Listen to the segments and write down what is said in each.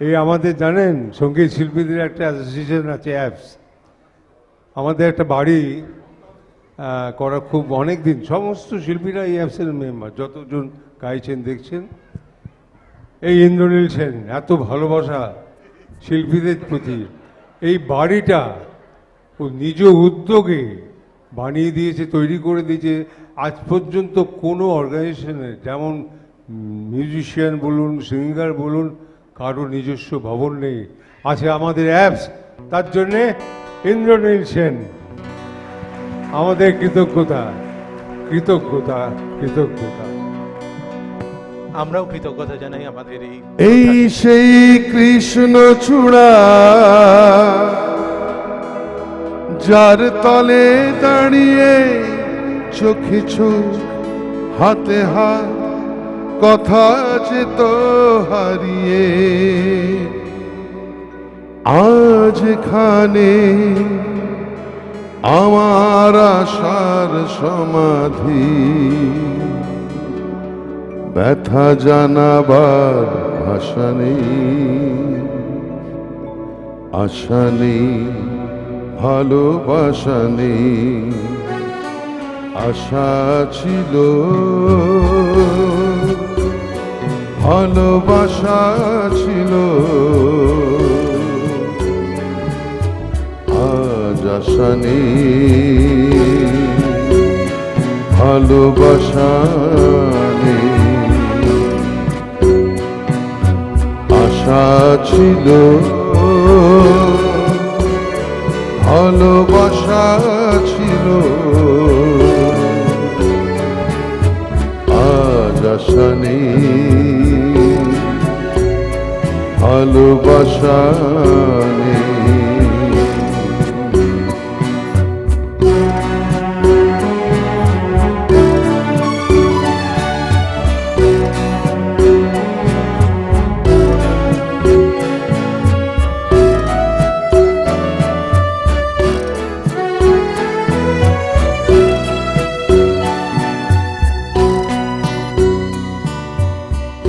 এই আমাদের জানেন, সংগীত শিল্পীদের একটা অ্যাসোসিয়েশন আছে অ্যাপস আমাদের একটা বাড়ি করা খুব অনেক দিন সমস্ত শিল্পীরা এই অ্যাপসের মেম্বার যতজন গাইছেন, দেখছেন। এই ইন্দ্রনীল সেন, এত ভালোবাসা শিল্পীদের প্রতি। এই বাড়িটা ও নিজ উদ্যোগে বানিয়ে দিয়েছে, তৈরি করে দিয়েছে। আজ পর্যন্ত কোনো অর্গানাইজেশনের যেমন মিউজিশিয়ান বলুন সিঙ্গার বলুন কারও নিজস্ব ভবন নেই। আছে আমাদের অ্যাপস তার জন্যে ইন্দ্রনীল সেন। আমাদের কৃতজ্ঞতা কৃতজ্ঞতা কৃতজ্ঞতা। আমরাও কৃতজ্ঞতা জানাই আমাদের এই এই সেই কৃষ্ণ চূড়া যার তলে দাঁড়িয়ে চোখে চোখ হাতে হাত কথা যে তো হারিয়ে আজ এখানে আমার আশার সমাধি। ব্যথা জানাবার ভাষা নেই, আশা নেই, ভালোবাসা নেই। আশা ছিল ভালোবাসা ছিল। আজ আশা ভালোবাসা আশা ছিল ভালোবাসা ছিল।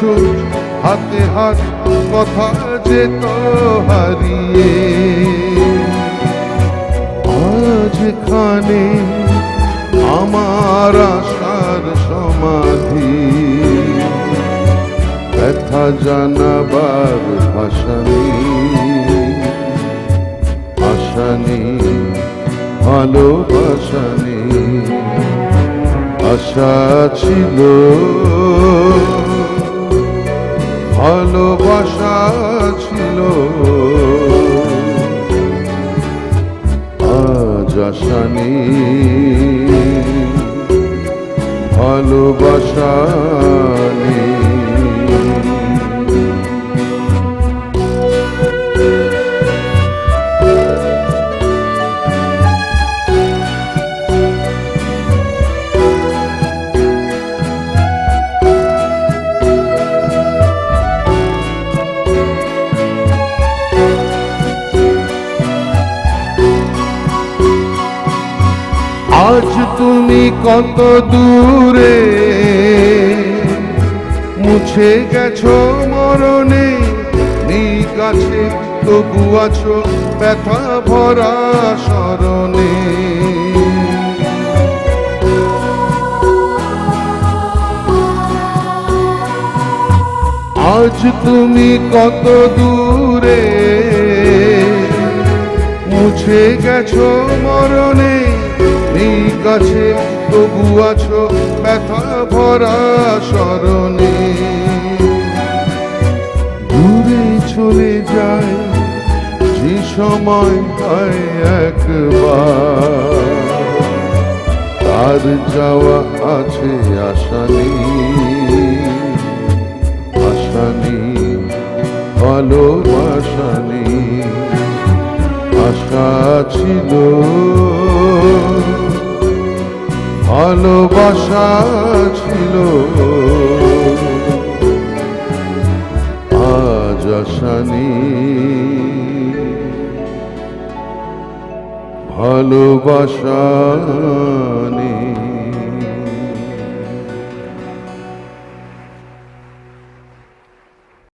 চোখ হাতে হাত কথা যেত হারিয়ে। আজ খানে আমার আশার সমাধি। ব্যথা জানাবার ভাষা নেই। আশা নেই, ভালোবাসা নেই। আশা ছিল ভালোবাসা ছিল। আজ আসানি ভালোবাসা নেই। আজ তুমি কত দূরে? মুছে গেছো মরণে কাছে তবু আছো ব্যথা ভরা স্মরণে। আজ তুমি কত দূরে? মুছে গেছো মরণে নেই কাছে তবু আছো ব্যথা ভরা স্মরণে। দূরে চলে যায় যে সময় হয় একবার। তার যাওয়া আছে আশা নেই আশা নেই, ভালোবাসা নেই, আশা ছিল। ভালোবাসা ছিল। আজ ভালোবাসা নেই।